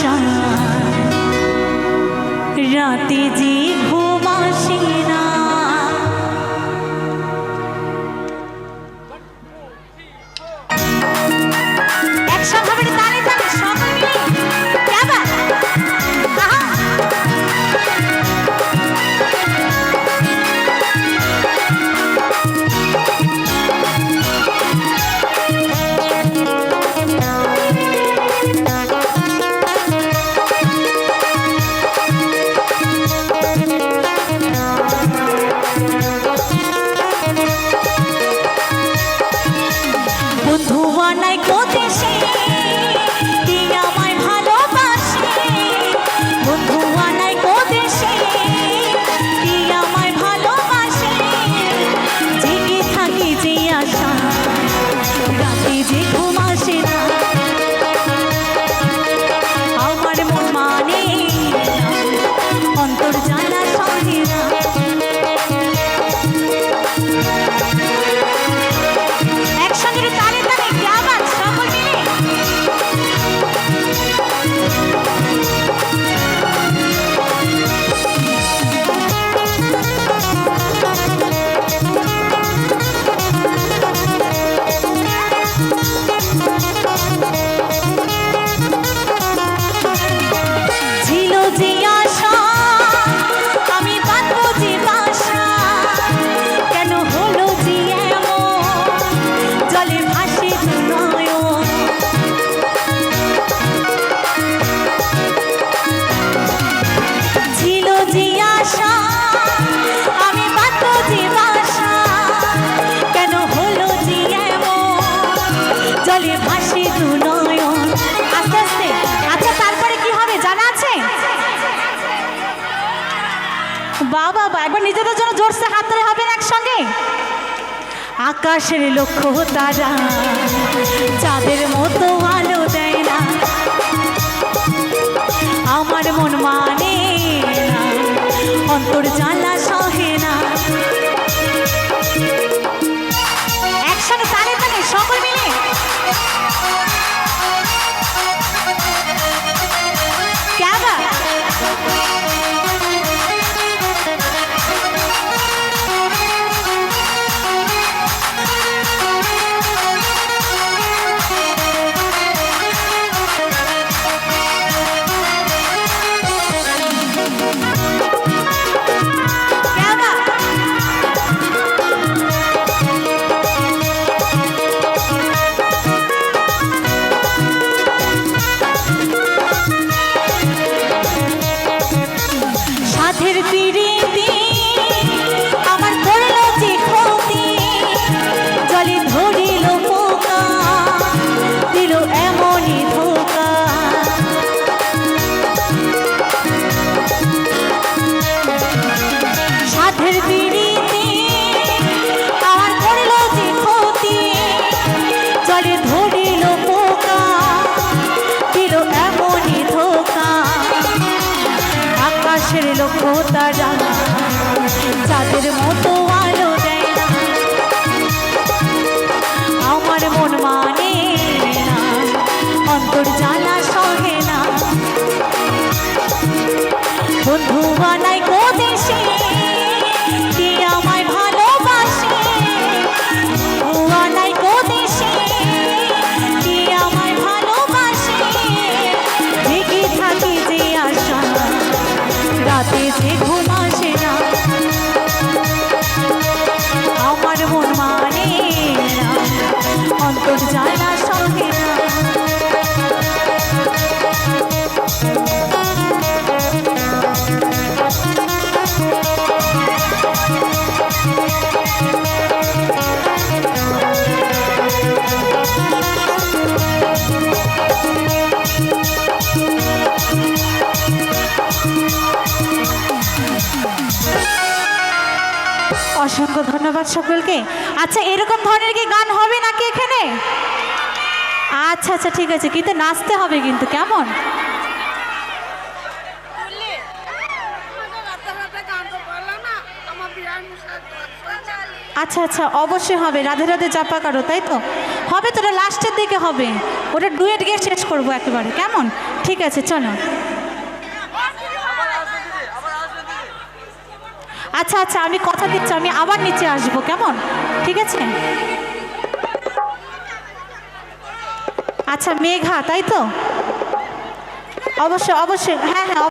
shine. বাবা বাবা, একবার নিজেদের জন্য জোরসে হাত হবে না একসঙ্গে? আকাশের লক্ষ্য তারা চাঁদের মতো ভালো দেয় না। আমার মন মানে অন্তর জ্বালা সাধের পিড়িতে তারা মতো আলো দেয় আমার মন মানে অন্তর না। বন্ধু বানাই অসংখ্য ধন্যবাদ সকলকে। আচ্ছা এরকম ধরনের কি গান হবে নাকি এখানে? আচ্ছা আচ্ছা ঠিক আছে, কিন্তু নাচতে হবে কিন্তু, কেমন? আচ্ছা আচ্ছা অবশ্যই হবে, রাধে রাধে চাপা কারও, তাই তো? হবে তো লাস্টের দিকে হবে। ওটা ডুয়েট গিয়ে শেষ করব একেবারে, কেমন? ঠিক আছে, চলো। আচ্ছা আচ্ছা আমি কথা দিচ্ছি, আমি আবার নিচে আসব, কেমন? ঠিক আছে? আচ্ছা মেঘা, তাই তো? অবশ্যই অবশ্যই হ্যাঁ হ্যাঁ